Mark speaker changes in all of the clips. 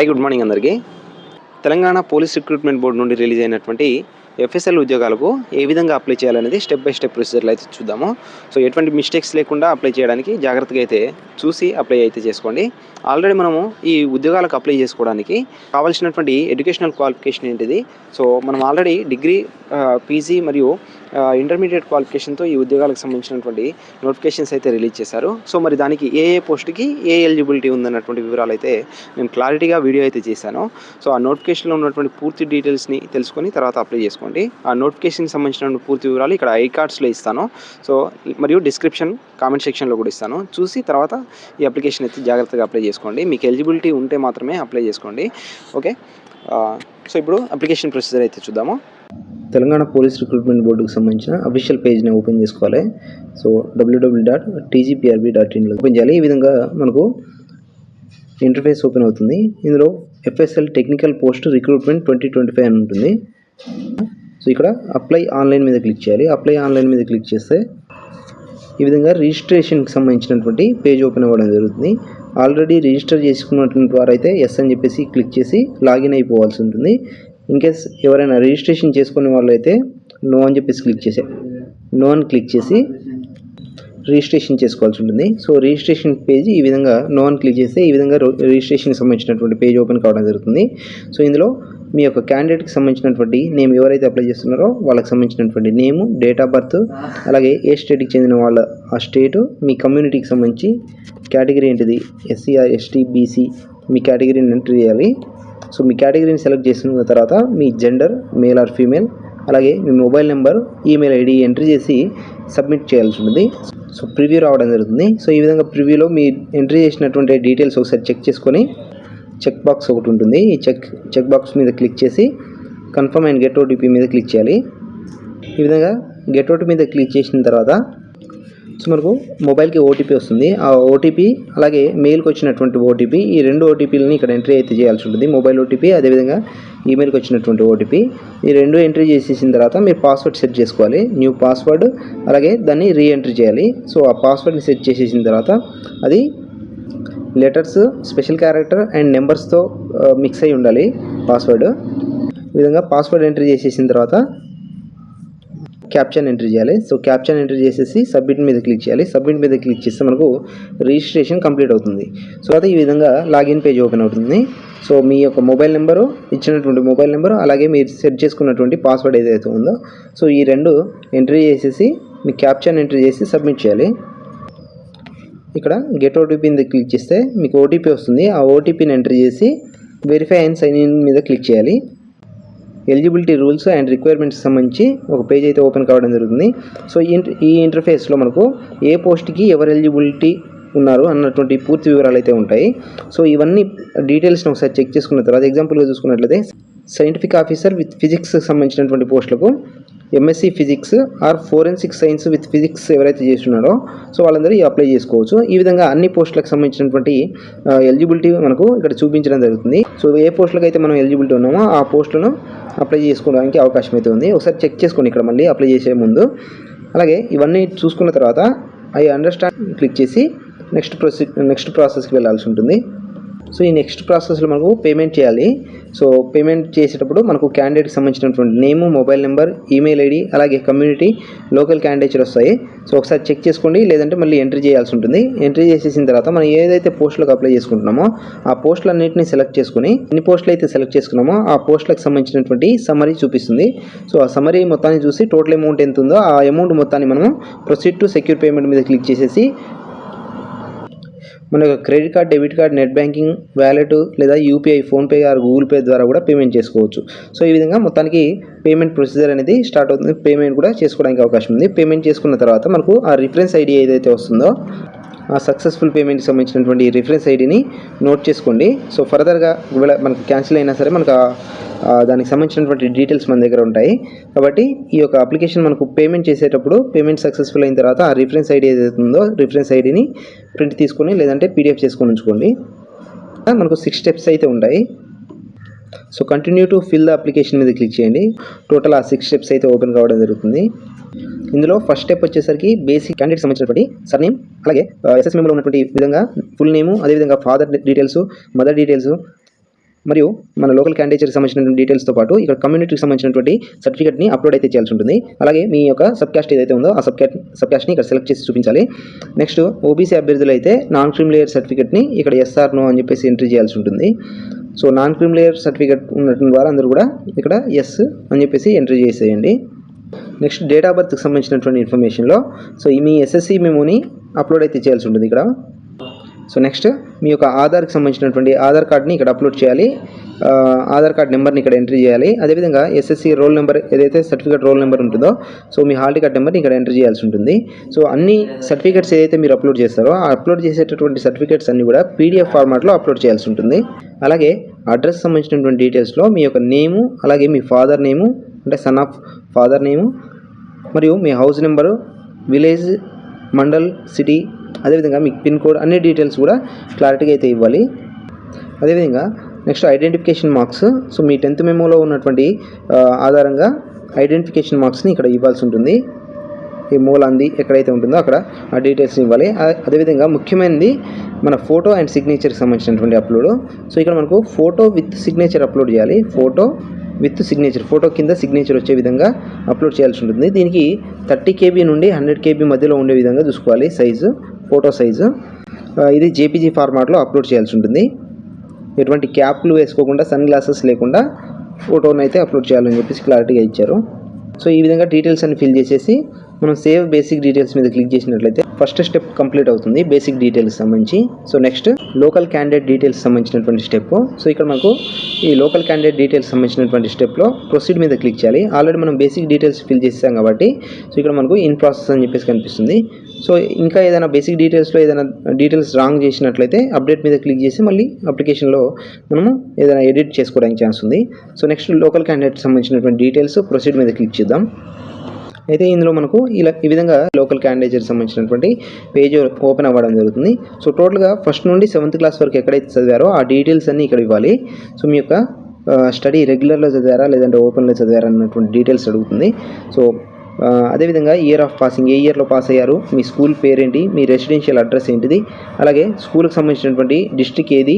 Speaker 1: Hi good morning అందరికీ. Telangana police recruitment board నుండి release అయినటువంటి ఎఫ్ఎస్ఎల్ ఉద్యోగాలకు ఏ విధంగా అప్లై చేయాలనేది స్టెప్ బై స్టెప్ ప్రొసీజర్లు అయితే చూద్దాము. సో ఎటువంటి మిస్టేక్స్ లేకుండా అప్లై చేయడానికి జాగ్రత్తగా అయితే చూసి అప్లై అయితే చేసుకోండి. ఆల్రెడీ మనము ఈ ఉద్యోగాలకు అప్లై చేసుకోవడానికి కావాల్సినటువంటి ఎడ్యుకేషనల్ క్వాలిఫికేషన్ ఏంటిది? సో మనం ఆల్రెడీ డిగ్రీ పీజీ మరియు ఇంటర్మీడియట్ క్వాలిఫికేషన్తో ఈ ఉద్యోగాలకు సంబంధించినటువంటి నోటిఫికేషన్స్ అయితే రిలీజ్ చేశారు. సో మరి దానికి ఏ ఏ పోస్ట్కి ఏ ఎలిజిబిలిటీ ఉందన్నటువంటి వివరాలు అయితే నేను క్లారిటీగా వీడియో అయితే చేశాను. సో ఆ నోటిఫికేషన్లో ఉన్నటువంటి పూర్తి డీటెయిల్స్ని తెలుసుకొని తర్వాత అప్లై చేసుకోండి. ఆ నోటిఫికేషన్కి సంబంధించిన పూర్తి వివరాలు ఇక్కడ ఐ కార్డ్స్లో ఇస్తాను. సో మరియు డిస్క్రిప్షన్ కామెంట్ సెక్షన్లో కూడా ఇస్తాను. చూసి తర్వాత ఈ అప్లికేషన్ అయితే జాగ్రత్తగా అప్లై చేసుకోండి. మీకు ఎలిజిబిలిటీ ఉంటే మాత్రమే అప్లై చేసుకోండి. ఓకే సో ఇప్పుడు అప్లికేషన్ ప్రొసీజర్ అయితే చూద్దాము. తెలంగాణ పోలీస్ రిక్రూట్మెంట్ బోర్డుకు సంబంధించిన అఫీషియల్ పేజ్ని ఓపెన్ చేసుకోవాలి. So W W dot TGPRB dot ఇన్లో ఓపెన్ చేయాలి. ఈ విధంగా మనకు ఇంటర్ఫేస్ ఓపెన్ అవుతుంది. ఇందులో FSL technical post recruitment twenty twenty five అని ఉంటుంది. సో ఇక్కడ అప్లై ఆన్లైన్ మీద క్లిక్ చేయాలి. అప్లై ఆన్లైన్ మీద క్లిక్ చేస్తే ఈ విధంగా రిజిస్ట్రేషన్కి సంబంధించినటువంటి పేజ్ ఓపెన్ అవ్వడం జరుగుతుంది. ఆల్రెడీ రిజిస్టర్ చేసుకున్నటువంటి వారైతే ఎస్ అని చెప్పేసి క్లిక్ చేసి లాగిన్ అయిపోవాల్సి ఉంటుంది. ఇన్కేస్ ఎవరైనా రిజిస్ట్రేషన్ చేసుకునే వాళ్ళు అయితే నో అని చెప్పేసి క్లిక్ చేసే నో అని క్లిక్ చేసి రిజిస్ట్రేషన్ చేసుకోవాల్సి ఉంటుంది. సో రిజిస్ట్రేషన్ పేజ్ ఈ విధంగా నో అని క్లిక్ చేస్తే ఈ విధంగా రిజిస్ట్రేషన్కి సంబంధించినటువంటి పేజ్ ఓపెన్ కావడం జరుగుతుంది. సో ఇందులో మీ యొక్క క్యాండిడేట్కి సంబంధించినటువంటి నేమ్ ఎవరైతే అప్లై చేస్తున్నారో వాళ్ళకి సంబంధించినటువంటి నేము డేట్ ఆఫ్ బర్త్ అలాగే ఏ స్టేట్కి చెందిన వాళ్ళ ఆ స్టేటు మీ కమ్యూనిటీకి సంబంధించి కేటగిరీ ఏంటిది? ఎస్సీఆర్ ఎస్టీ బీసీ మీ కేటగిరీని ఎంటర్ చేయాలి. సో మీ కేటగిరీని సెలెక్ట్ చేసిన తర్వాత మీ జెండర్ మేల్ ఆర్ ఫీమేల్ అలాగే మీ mobile number email ID entry చేసి సబ్మిట్ చేయాల్సి ఉంటుంది. సో ప్రివ్యూ రావడం జరుగుతుంది. సో ఈ విధంగా ప్రివ్యూలో మీ ఎంట్రీ చేసినటువంటి డీటెయిల్స్ ఒకసారి చెక్ చేసుకొని చెక్ బాక్స్ ఒకటి ఉంటుంది. ఈ చెక్ చెక్ బాక్స్ మీద క్లిక్ చేసి కన్ఫర్మ్ అండ్ గెట్ ఓటీపీ మీద క్లిక్ చేయాలి. ఈ విధంగా గెట్ ఓటీ మీద క్లిక్ చేసిన తర్వాత సో మనకు మొబైల్కి ఓటీపీ వస్తుంది. ఆ ఓటీపీ అలాగే మెయిల్కి వచ్చినటువంటి ఓటీపీ ఈ రెండు ఓటీపీలని ఇక్కడ ఎంట్రీ అయితే చేయాల్సి ఉంటుంది. మొబైల్ ఓటీపీ అదేవిధంగా ఈమెయిల్కి వచ్చినటువంటి ఓటీపీ. ఈ రెండు ఎంట్రీ చేసేసిన తర్వాత మీరు పాస్వర్డ్ సెట్ చేసుకోవాలి. న్యూ పాస్వర్డ్ అలాగే దాన్ని రీ ఎంట్రీ చేయాలి. సో ఆ పాస్వర్డ్ని సెట్ చేసేసిన తర్వాత అది లెటర్స్ స్పెషల్ క్యారెక్టర్ అండ్ నెంబర్స్తో మిక్స్ అయి ఉండాలి పాస్వర్డ్. ఈ విధంగా పాస్వర్డ్ ఎంట్రీ చేసేసిన తర్వాత క్యాప్చన్ ఎంట్రీ చేయాలి. సో క్యాప్చన్ ఎంట్రీ చేసేసి సబ్మిట్ మీద క్లిక్ చేయాలి. సబ్మిట్ మీద క్లిక్ చేస్తే మనకు రిజిస్ట్రేషన్ కంప్లీట్ అవుతుంది. సో తర్వాత ఈ విధంగా లాగిన్ పేజ్ ఓపెన్ అవుతుంది. సో మీ యొక్క మొబైల్ నెంబరు ఇచ్చినటువంటి మొబైల్ నెంబరు అలాగే మీరు సెట్ చేసుకున్నటువంటి పాస్వర్డ్ ఏదైతే ఉందో సో ఈ రెండు ఎంట్రీ చేసేసి మీ క్యాప్చన్ ఎంట్రీ చేసి సబ్మిట్ చేయాలి. ఇక్కడ గెట్ ఓటీపీ మీద క్లిక్ చేస్తే మీకు ఓటీపీ వస్తుంది. ఆ ఓటీపీని ఎంటర్ చేసి వెరిఫై అండ్ సైన్ ఇన్ మీద క్లిక్ చేయాలి. ఎలిజిబిలిటీ రూల్స్ అండ్ రిక్వైర్మెంట్స్ సంబంధించి ఒక పేజ్ అయితే ఓపెన్ కావడం జరుగుతుంది. సో ఈ ఇంటర్ఫేస్లో మనకు ఏ పోస్ట్కి ఎవరు ఎలిజిబిలిటీ ఉన్నారు అన్నటువంటి పూర్తి వివరాలు అయితే ఉంటాయి. సో ఇవన్నీ డీటెయిల్స్ని ఒకసారి చెక్ చేసుకున్న తర్వాత ఎగ్జాంపుల్గా చూసుకున్నట్లయితే సైంటిఫిక్ ఆఫీసర్ విత్ ఫిజిక్స్ సంబంధించినటువంటి పోస్టులకు MSc physics or forensic science with physics ఎవరైతే చేస్తున్నాడో సో వాళ్ళందరూ అప్లై చేసుకోవచ్చు. ఈ విధంగా అన్ని పోస్టులకు సంబంధించినటువంటి ఎలిజిబిలిటీ మనకు ఇక్కడ చూపించడం జరుగుతుంది. సో ఏ పోస్టులకు అయితే మనం ఎలిజిబిలిటీ ఉన్నామో ఆ పోస్టులను అప్లై చేసుకోవడానికి అవకాశం అయితే ఉంది. ఒకసారి చెక్ చేసుకోండి ఇక్కడ మళ్ళీ అప్లై చేసే ముందు. అలాగే ఇవన్నీ చూసుకున్న తర్వాత ఐ అండర్స్టాండ్ క్లిక్ చేసి నెక్స్ట్ ప్రొసీ నెక్స్ట్ ప్రాసెస్కి వెళ్ళాల్సి ఉంటుంది. సో ఈ నెక్స్ట్ ప్రాసెస్లో మనకు పేమెంట్ చేయాలి. సో పేమెంట్ చేసేటప్పుడు మనకు క్యాండిడేట్కి సంబంధించినటువంటి name mobile number email ID అలాగే కమ్యూనిటీ లోకల్ క్యాండిడేట్స్ వస్తాయి. సో ఒకసారి చెక్ చేసుకోండి లేదంటే మళ్ళీ ఎంట్రీ చేయాల్సి ఉంటుంది. ఎంట్రీ చేసేసిన తర్వాత మనం ఏదైతే పోస్టులకు అప్లై చేసుకుంటున్నామో ఆ పోస్టులన్నింటినీ సెలెక్ట్ చేసుకుని ఎన్ని పోస్టులు అయితే సెలెక్ట్ చేసుకున్నామో ఆ పోస్టులకు సంబంధించినటువంటి సమరీ చూపిస్తుంది. సో ఆ సమరీ మొత్తాన్ని చూసి టోటల్ అమౌంట్ ఎంత ఉందో ఆ అమౌంట్ మొత్తాన్ని మనము ప్రొసీడ్ టు సెక్యూర్ పేమెంట్ మీద క్లిక్ చేసేసి మన యొక్క credit card debit card net banking wallet లేదా UPI PhonePe or Google Pay ద్వారా కూడా పేమెంట్ చేసుకోవచ్చు. సో ఈ విధంగా మొత్తానికి పేమెంట్ ప్రొసీజర్ అనేది స్టార్ట్ అవుతుంది. పేమెంట్ కూడా చేసుకోవడానికి అవకాశం ఉంది. పేమెంట్ చేసుకున్న తర్వాత మనకు ఆ రిఫరెన్స్ ఐడి ఏదైతే వస్తుందో ఆ సక్సెస్ఫుల్ పేమెంట్కి సంబంధించినటువంటి రిఫరెన్స్ ఐడిని నోట్ చేసుకోండి. సో ఫర్దర్గా ఒకవేళ మనకు క్యాన్సిల్ అయినా సరే మనకు దానికి సంబంధించినటువంటి డీటెయిల్స్ మన దగ్గర ఉంటాయి. కాబట్టి ఈ యొక్క అప్లికేషన్ మనకు పేమెంట్ చేసేటప్పుడు పేమెంట్ సక్సెస్ఫుల్ అయిన తర్వాత ఆ రిఫరెన్స్ ఐడి ఏదైతే ఉందో రిఫరెన్స్ ఐడిని ప్రింట్ తీసుకొని లేదంటే పీడిఎఫ్ చేసుకొని ఉంచుకోండి. మనకు సిక్స్ స్టెప్స్ అయితే ఉంటాయి. So continue to fill the application మీద క్లిక్ చేయండి. టోటల్ ఆ సిక్స్ స్టెప్స్ అయితే ఓపెన్ కావడం జరుగుతుంది. ఇందులో ఫస్ట్ స్టెప్ వచ్చేసరికి బేసిక్ క్యాండిడేట్ సంబంధించినటువంటి సర్నేమ్ అలాగే ఎస్ఎస్ మెమోలో ఉన్నటువంటి విధంగా ఫుల్ నేము అదేవిధంగా ఫాదర్ డీటెయిల్స్ మదర్ డీటెయిల్స్ మరియు మన లోకల్ క్యాండిడేట్కి సంబంధించిన డీటెయిల్స్తో పాటు ఇక్కడ కమ్యూనిటీకి సంబంధించినటువంటి సర్టిఫికేట్ని అప్లోడ్ అయితే చేయాల్సి ఉంటుంది. అలాగే మీ యొక్క సబ్ క్యాస్ట్ ఏదైతే ఉందో ఆ సబ్ సబ్కాస్ట్ని సబ్ క్యాస్ట్ని ఇక్కడ సెలెక్ట్ చేసి చూపించాలి. నెక్స్ట్ ఓబీసీ అభ్యర్థులు అయితే నాన్ క్రిమిలేయర్ సర్టిఫికేట్ని ఇక్కడ ఎస్ఆర్ నో అని చెప్పేసి ఎంట్రీ చేయాల్సి ఉంటుంది. సో నాన్ క్రిమిలేయర్ సర్టిఫికేట్ ఉన్నటువంటి ద్వారా అందరూ కూడా ఇక్కడ ఎస్ అని చెప్పేసి ఎంట్రీ చేసేయండి. నెక్స్ట్ డేట్ ఆఫ్ బర్త్కి సంబంధించినటువంటి ఇన్ఫర్మేషన్లో సో ఈ మీ ఎస్ఎస్సి మెమోని అప్లోడ్ అయితే చేయాల్సి ఉంటుంది ఇక్కడ. సో నెక్స్ట్ మీ యొక్క ఆధార్కి సంబంధించినటువంటి ఆధార్ కార్డ్ని ఇక్కడ అప్లోడ్ చేయాలి. ఆధార్ కార్డ్ నెంబర్ని ఇక్కడ ఎంట్రీ చేయాలి. అదేవిధంగా ఎస్ఎస్సి రోల్ నెంబర్ ఏదైతే సర్టిఫికేట్ రోల్ నెంబర్ ఉంటుందో సో మీ హాల్ టికెట్ నెంబర్ని ఇక్కడ ఎంట్రీ చేయాల్సి ఉంటుంది. సో అన్ని సర్టిఫికేట్స్ ఏదైతే మీరు అప్లోడ్ చేస్తారో ఆ అప్లోడ్ చేసేటటువంటి సర్టిఫికేట్స్ అన్ని కూడా పీడిఎఫ్ ఫార్మాట్లో అప్లోడ్ చేయాల్సి ఉంటుంది. అలాగే అడ్రస్ సంబంధించినటువంటి డీటెయిల్స్లో మీ యొక్క నేము అలాగే మీ ఫాదర్ నేము అంటే సన్ ఆఫ్ ఫాదర్ నేము మరియు మీ house number village mandal city అదేవిధంగా మీకు పిన్ కోడ్ అన్ని డీటెయిల్స్ కూడా క్లారిటీగా అయితే ఇవ్వాలి. అదేవిధంగా నెక్స్ట్ ఐడెంటిఫికేషన్ మార్క్స్. సో మీ టెన్త్ మెమోలో ఉన్నటువంటి ఆధారంగా ఐడెంటిఫికేషన్ మార్క్స్ని ఇక్కడ ఇవ్వాల్సి ఉంటుంది. ఈ మూల అంది ఎక్కడైతే ఉంటుందో అక్కడ ఆ డీటెయిల్స్ని ఇవ్వాలి. అదేవిధంగా ముఖ్యమైనది మన ఫోటో అండ్ సిగ్నేచర్కి సంబంధించినటువంటి అప్లోడ్. సో ఇక్కడ మనకు ఫోటో విత్ సిగ్నేచర్ అప్లోడ్ చేయాలి. ఫోటో విత్ సిగ్నేచర్ ఫోటో కింద సిగ్నేచర్ వచ్చే విధంగా అప్లోడ్ చేయాల్సి ఉంటుంది. దీనికి థర్టీ కేబీ నుండి హండ్రెడ్ కేబీ మధ్యలో ఉండే విధంగా చూసుకోవాలి సైజు. Photo size. ఇది జేపీజీ ఫార్మాట్లో అప్లోడ్ చేయాల్సి ఉంటుంది. ఎటువంటి క్యాప్లు వేసుకోకుండా సన్ గ్లాసెస్ లేకుండా ఫోటోని అయితే అప్లోడ్ చేయాలని చెప్పేసి క్లారిటీగా ఇచ్చారు. సో ఈ విధంగా డీటెయిల్స్ అన్ని ఫిల్ చేసేసి మనం సేవ్ బేసిక్ డీటెయిల్స్ మీద క్లిక్ చేసినట్లయితే ఫస్ట్ స్టెప్ కంప్లీట్ అవుతుంది బేసిక్ డీటెయిల్స్ సంబంధించి. So next local candidate details సంబంధించినటువంటి స్టెప్ సో ఇక్కడ మనకు ఈ లోకల్ క్యాండిడేట్ డీటెయిల్స్ సంబంధించినటువంటి స్టెప్లో ప్రొసీడ్ మీద క్లిక్ చేయాలి. ఆల్రెడీ మనం బేసిక్ డీటెయిల్స్ ఫిల్ చేసాం కాబట్టి సో ఇక్కడ మనకు ఇన్ ప్రాసెస్ అని చెప్పేసి కనిపిస్తుంది. సో ఇంకా ఏదైనా బేసిక్ డీటెయిల్స్లో ఏదైనా డీటెయిల్స్ రాంగ్ చేసినట్లయితే అప్డేట్ మీద క్లిక్ చేసి మళ్ళీ అప్లికేషన్లో మనము ఏదైనా ఎడిట్ చేసుకోవడానికి ఛాన్స్ ఉంది. సో నెక్స్ట్ లోకల్ క్యాండిడేట్ సంబంధించినటువంటి డీటెయిల్స్ ప్రొసీడ్ మీద క్లిక్ చేద్దాం. అయితే ఇందులో మనకు ఇలా ఈ విధంగా లోకల్ క్యాండిడేట్ సంబంధించినటువంటి పేజ్ ఓపెన్ అవ్వడం జరుగుతుంది. సో టోటల్గా ఫస్ట్ నుండి సెవెంత్ క్లాస్ వరకు ఎక్కడైతే చదివారో ఆ డీటెయిల్స్ అన్నీ ఇక్కడ ఇవ్వాలి. సో మీ యొక్క స్టడీ రెగ్యులర్లో చదివారా లేదంటే ఓపెన్లో చదివారా అన్నటువంటి డీటెయిల్స్ అడుగుతుంది. సో అదేవిధంగా ఇయర్ ఆఫ్ పాసింగ్ ఏ ఇయర్లో పాస్ అయ్యారు మీ స్కూల్ పేరేంటి మీ రెసిడెన్షియల్ అడ్రస్ ఏంటిది అలాగే స్కూల్కి సంబంధించినటువంటి డిస్టిక్ ఏది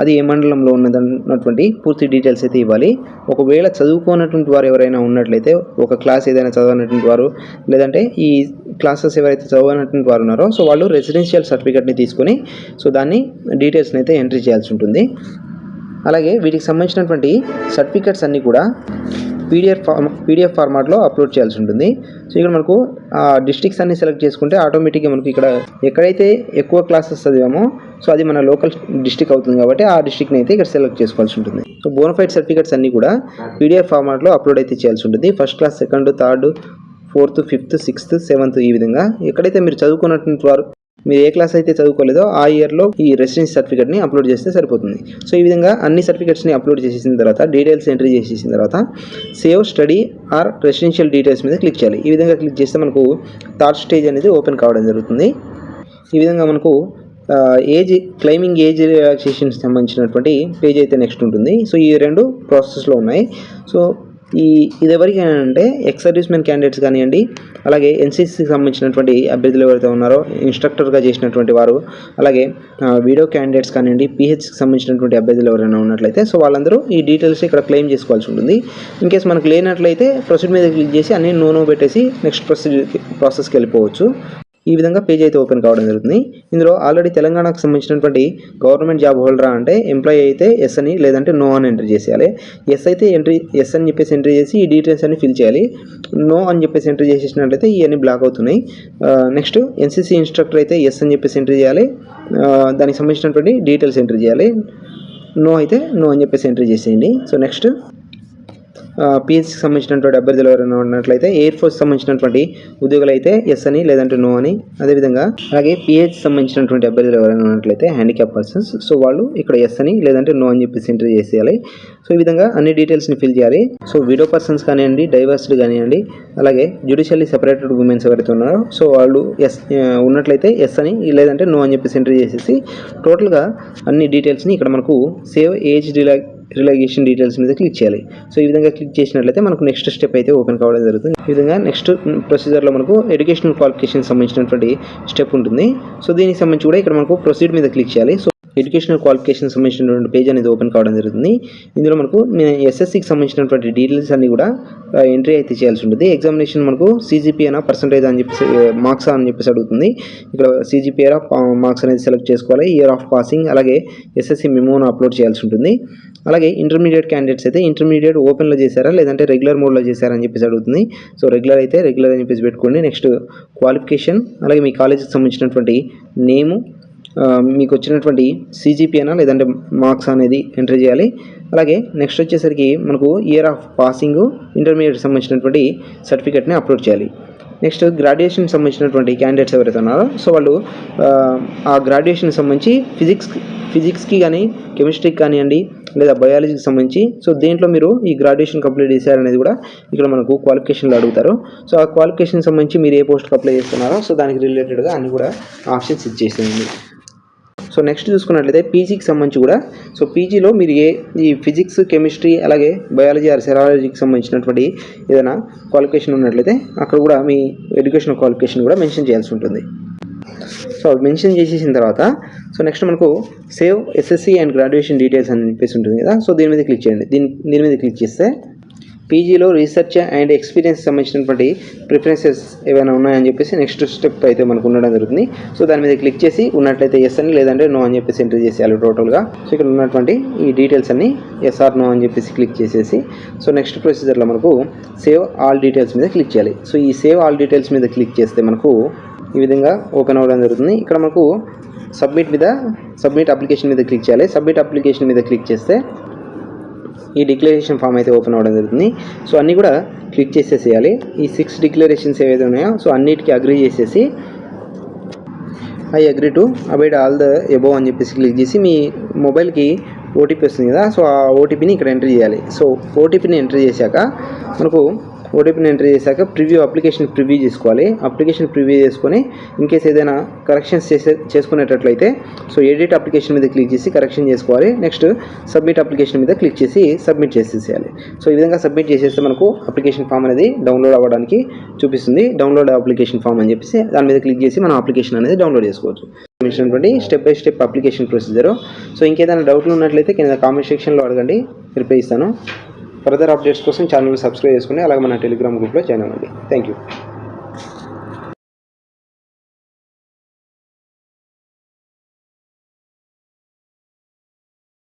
Speaker 1: అది ఏ మండలంలో ఉన్నదన్నటువంటి పూర్తి డీటెయిల్స్ అయితే ఇవ్వాలి. ఒకవేళ చదువుకోనటువంటి వారు ఎవరైనా ఉన్నట్లయితే ఒక క్లాస్ ఏదైనా చదవనటువంటి వారు లేదంటే ఈ క్లాసెస్ ఎవరైతే చదవనటువంటి వారు ఉన్నారో సో వాళ్ళు రెసిడెన్షియల్ సర్టిఫికేట్ని తీసుకొని సో దాన్ని డీటెయిల్స్ని అయితే ఎంట్రీ చేయాల్సి ఉంటుంది. అలాగే వీటికి సంబంధించినటువంటి సర్టిఫికెట్స్ అన్నీ కూడా పీడిఎఫ్ ఫార్మ్ పీడిఎఫ్ ఫార్మాట్లో అప్లోడ్ చేయాల్సి ఉంటుంది. సో ఇక్కడ మనకు ఆ డిస్ట్రిక్ట్స్ అన్ని సెలెక్ట్ చేసుకుంటే ఆటోమేటిక్గా మనకు ఇక్కడ ఎక్కడైతే ఎక్కువ క్లాసెస్ చదివామో సో అది మన లోకల్ డిస్ట్రిక్ట్ అవుతుంది కాబట్టి ఆ డిస్టిక్ని అయితే ఇక్కడ సెలెక్ట్ చేసుకోవాల్సి ఉంటుంది. సో బోనఫైడ్ సర్టిఫికెట్స్ అన్నీ కూడా పీడిఎఫ్ ఫార్మాట్లో అప్లోడ్ అయితే చేయాల్సి ఉంటుంది. First class second third fourth fifth sixth seventh ఈ విధంగా ఎక్కడైతే మీరు చదువుకున్నటువంటి వారు మీరు ఏ క్లాస్ అయితే చదువుకోలేదో ఆ ఇయర్లో ఈ రెసిడెన్సీ సర్టిఫికేట్ని అప్లోడ్ చేస్తే సరిపోతుంది. సో ఈ విధంగా అన్ని సర్టిఫికేట్స్ని అప్లోడ్ చేసేసిన తర్వాత డీటెయిల్స్ ఎంట్రీ చేసేసిన తర్వాత save study or residential details మీద క్లిక్ చేయాలి. ఈ విధంగా క్లిక్ చేస్తే మనకు థర్డ్ స్టేజ్ అనేది ఓపెన్ కావడం జరుగుతుంది. ఈ విధంగా మనకు ఏజ్ క్లైమింగ్ ఏజ్ రిలాక్సేషన్ సంబంధించినటువంటి పేజ్ అయితే నెక్స్ట్ ఉంటుంది. సో ఈ రెండు ప్రాసెస్లో ఉన్నాయి. సో ఈ ఇది ఎవరికి అంటే ఎక్స్ సర్వీస్మెన్ క్యాండిడేట్స్ కానివ్వండి అలాగే ఎన్సీసీకి సంబంధించినటువంటి అభ్యర్థులు ఎవరైతే ఉన్నారో ఇన్స్ట్రక్టర్గా చేసినటువంటి వారు అలాగే వీడియో క్యాండిడేట్స్ కానివ్వండి పిహెచ్కి సంబంధించినటువంటి అభ్యర్థులు ఎవరైనా ఉన్నట్లయితే సో వాళ్ళందరూ ఈ డీటెయిల్స్ ఇక్కడ క్లెయిమ్ చేసుకోవాల్సి ఉంటుంది. ఇన్ కేస్ మనకు లేనట్లయితే ప్రొసీడ్ మీద క్లిక్ చేసి అన్ని నో నో పెట్టేసి నెక్స్ట్ ప్రొసీడ్ ప్రాసెస్కి వెళ్ళిపోవచ్చు. ఈ విధంగా పేజ్ అయితే ఓపెన్ కావడం జరుగుతుంది. ఇందులో ఆల్రెడీ తెలంగాణకు సంబంధించినటువంటి గవర్నమెంట్ జాబ్ హోల్డరా అంటే ఎంప్లాయీ అయితే ఎస్ అని లేదంటే నో అని ఎంటర్ చేసేయాలి. ఎస్ అయితే ఎంట్రీ ఎస్ అని చెప్పేసి ఎంట్రీ చేసి ఈ డీటెయిల్స్ అన్ని ఫిల్ చేయాలి. నో అని చెప్పేసి ఎంట్రీ చేసేసినట్లయితే ఇవన్నీ బ్లాక్ అవుతున్నాయి. నెక్స్ట్ ఎన్సీసీ ఇన్స్ట్రక్టర్ అయితే ఎస్ అని చెప్పేసి ఎంట్రీ చేయాలి. దానికి సంబంధించినటువంటి డీటెయిల్స్ ఎంట్రీ చేయాలి. నో అయితే నో అని చెప్పేసి ఎంట్రీ చేసేయండి. సో నెక్స్ట్ పిఎస్సికి సంబంధించినటువంటి అభ్యర్థులు ఎవరైనా ఉన్నట్లయితే ఎయిర్ ఫోర్స్ సంబంధించినటువంటి ఉద్యోగులు అయితే ఎస్ అని లేదంటే నో అని అదేవిధంగా అలాగే పిహెచ్ సంబంధించినటువంటి అభ్యర్థులు ఎవరైనా ఉన్నట్లయితే హ్యాండిక్యాప్ పర్సన్స్ సో వాళ్ళు ఇక్కడ ఎస్ అని లేదంటే నో అని చెప్పేసి ఎంటర్ చేసేయాలి. సో ఈ విధంగా అన్ని డీటెయిల్స్ని ఫిల్ చేయాలి. సో విడో పర్సన్స్ కానివ్వండి డైవర్స్డ్ కానివ్వండి అలాగే జ్యుడిషియల్లీ సెపరేటెడ్ ఉమెన్స్ ఎవరైతే ఉన్నారో సో వాళ్ళు ఎస్ ఉన్నట్లయితే ఎస్ అని లేదంటే నో అని చెప్పేసి ఎంటర్ చేసేసి టోటల్గా అన్ని డీటెయిల్స్ని ఇక్కడ మనకు సేవ్ ఏజ్ డిలాక్ రిలాగేషన్ డీటెయిల్స్ మీద క్లిక్ చేయాలి. సో ఈ విధంగా క్లిక్ చేసినట్లయితే మనకు నెక్స్ట్ స్టెప్ అయితే ఓపెన్ కావడం జరుగుతుంది. ఈ విధంగా నెక్స్ట్ ప్రొసీజర్లో మనకు ఎడ్యుకేషనల్ క్వాలిఫికేషన్ సంబంధించినటువంటి స్టెప్ ఉంటుంది. సో దీనికి సంబంధించి కూడా ఇక్కడ మనకు ప్రొసీడ్ మీద క్లిక్ చేయాలి. సో ఎడ్యుకేషనల్ క్వాలిఫికేషన్ సంబంధించినటువంటి పేజ్ అనేది ఓపెన్ కావడం జరుగుతుంది. ఇందులో మనకు ఎస్ఎస్సికి సంబంధించినటువంటి డీటెయిల్స్ అన్ని కూడా ఎంట్రీ అయితే చేయాల్సి ఉంటుంది. ఎగ్జామినేషన్ మనకు సీజీపీ అయినా పర్సంటేజ్ అని చెప్పేసి మార్క్స్ అని చెప్పేసి అడుగుతుంది. ఇక్కడ సీజీపీ మార్క్స్ అనేది సెలెక్ట్ చేసుకోవాలి. ఇయర్ ఆఫ్ పాసింగ్ అలాగే ఎస్ఎస్సి మెమోను అప్లోడ్ చేయాల్సి ఉంటుంది. అలాగే ఇంటర్మీడియట్ క్యాండిడేట్స్ అయితే ఇంటర్మీడియట్ ఓపెన్లో చేశారా? లేదంటే రెగ్యులర్ మోడ్లో చేశారా అని చెప్పేసి అడుగుతుంది. సో రెగ్యులర్ అయితే రెగ్యులర్ అని చెప్పేసి పెట్టుకోండి. నెక్స్ట్ క్వాలిఫికేషన్ అలాగే మీ కాలేజీకి సంబంధించినటువంటి నేము మీకు వచ్చినటువంటి సీజీపీ లేదంటే మార్క్స్ అనేది ఎంటర్ చేయాలి. అలాగే నెక్స్ట్ వచ్చేసరికి మనకు ఇయర్ ఆఫ్ పాసింగ్ ఇంటర్మీడియట్ సంబంధించినటువంటి సర్టిఫికేట్ని అప్లోడ్ చేయాలి. నెక్స్ట్ గ్రాడ్యుయేషన్ సంబంధించినటువంటి క్యాండిడేట్స్ ఎవరైతే ఉన్నారో సో వాళ్ళు ఆ, గ్రాడ్యుయేషన్కి గ్రాడ్యుయేషన్ సంబంధించి ఫిజిక్స్ ఫిజిక్స్కి కానీ కెమిస్ట్రీకి కానివ్వండి లేదా బయాలజీకి సంబంధించి సో దేంట్లో మీరు ఈ గ్రాడ్యుయేషన్ కంప్లీట్ చేశారనేది కూడా ఇక్కడ మనకు క్వాలిఫికేషన్లో అడుగుతారు. సో ఆ క్వాలిఫికేషన్ సంబంధించి మీరు ఏ పోస్ట్కి అప్లై చేస్తున్నారో సో దానికి రిలేటెడ్గా అన్ని కూడా ఆప్షన్స్ ఇచ్చేసేయండి. సో నెక్స్ట్ చూసుకున్నట్లయితే పీజీకి సంబంధించి కూడా సో పీజీలో మీరు ఏ ఈ ఫిజిక్స్ కెమిస్ట్రీ అలాగే బయాలజీ ఆర్ సెరాలజీకి సంబంధించినటువంటి ఏదైనా క్వాలిఫికేషన్ ఉన్నట్లయితే అక్కడ కూడా మీ ఎడ్యుకేషన్ క్వాలిఫికేషన్ కూడా మెన్షన్ చేయాల్సి ఉంటుంది. సో అవి మెన్షన్ చేసేసిన తర్వాత సో నెక్స్ట్ మనకు save SSC and graduation details అని చెప్పేసి ఉంటుంది కదా సో దీని మీద క్లిక్ చేయండి. దీని దీని మీద క్లిక్ చేస్తే పీజీలో రీసెర్చ్ అండ్ ఎక్స్పీరియన్స్ సంబంధించినటువంటి ప్రిఫరెన్సెస్ ఏమైనా ఉన్నాయని చెప్పేసి నెక్స్ట్ స్టెప్ అయితే మనకు ఉండడం జరుగుతుంది. సో దాని మీద క్లిక్ చేసి ఉన్నట్లయితే ఎస్ అని లేదంటే నో అని చెప్పేసి ఎంటర్ చేసేయాలి టోటల్గా. సో ఇక్కడ ఉన్నటువంటి ఈ డీటెయిల్స్ అన్ని ఎస్ఆర్ నో అని చెప్పేసి క్లిక్ చేసేసి సో నెక్స్ట్ ప్రొసీజర్లో మనకు సేవ్ ఆల్ డీటెయిల్స్ మీద క్లిక్ చేయాలి. సో ఈ సేవ్ ఆల్ డీటెయిల్స్ మీద క్లిక్ చేస్తే మనకు ఈ విధంగా ఓపెన్ అవ్వడం జరుగుతుంది. ఇక్కడ మనకు సబ్మిట్ మీద సబ్మిట్ అప్లికేషన్ మీద క్లిక్ చేయాలి. సబ్మిట్ అప్లికేషన్ మీద క్లిక్ చేస్తే ఈ డిక్లరేషన్ ఫామ్ అయితే ఓపెన్ అవ్వడం జరుగుతుంది. సో అన్నీ కూడా క్లిక్ చేసేసేయాలి. ఈ సిక్స్ డిక్లరేషన్స్ ఏవైతే ఉన్నాయో సో అన్నిటికీ అగ్రీ చేసేసి I agree to abide all the above అని చెప్పేసి క్లిక్ చేసి మీ మొబైల్కి ఓటీపీ వస్తుంది కదా సో ఆ ఓటీపీని ఇక్కడ ఎంటర్ చేయాలి. సో ఓటీపీని ఎంటర్ చేశాక మనకు ఓటీపీని ఎంటర్ చేశాక ప్రివ్యూ అప్లికేషన్ ప్రివ్యూ చేసుకోవాలి. అప్లికేషన్ ప్రివ్యూ చేసుకొని ఇన్కేస్ ఏదైనా కరెక్షన్స్ చేసే చేసుకునేటట్లయితే సో ఎడిట్ అప్లికేషన్ మీద క్లిక్ చేసి కరెక్షన్ చేసుకోవాలి. నెక్స్ట్ సబ్మిట్ అప్లికేషన్ మీద క్లిక్ చేసి సబ్మిట్ చేసేసేయాలి. సో ఈ విధంగా సబ్మిట్ చేసేస్తే మనకు అప్లికేషన్ ఫామ్ అనేది డౌన్లోడ్ అవ్వడానికి చూపిస్తుంది. డౌన్లోడ్ అప్లికేషన్ ఫామ్ అని చెప్పేసి దాని మీద క్లిక్ చేసి మనం అప్లికేషన్ అనేది డౌన్లోడ్ చేసుకోవచ్చు. సంబంధించినటువంటి step by step application procedure so ఇంకేదైనా డౌట్లు ఉన్నట్లయితే కింద కామెంట్ సెక్షన్లో అడగండి. రిప్లై ఇస్తాను. ఫర్దర్ అప్డేట్స్ కోసం ఛానల్ సబ్స్క్రైబ్ చేసుకుని అలాగే మన టెలిగ్రామ్ గ్రూప్లో జాయిన్ అవ్వండి. Thank you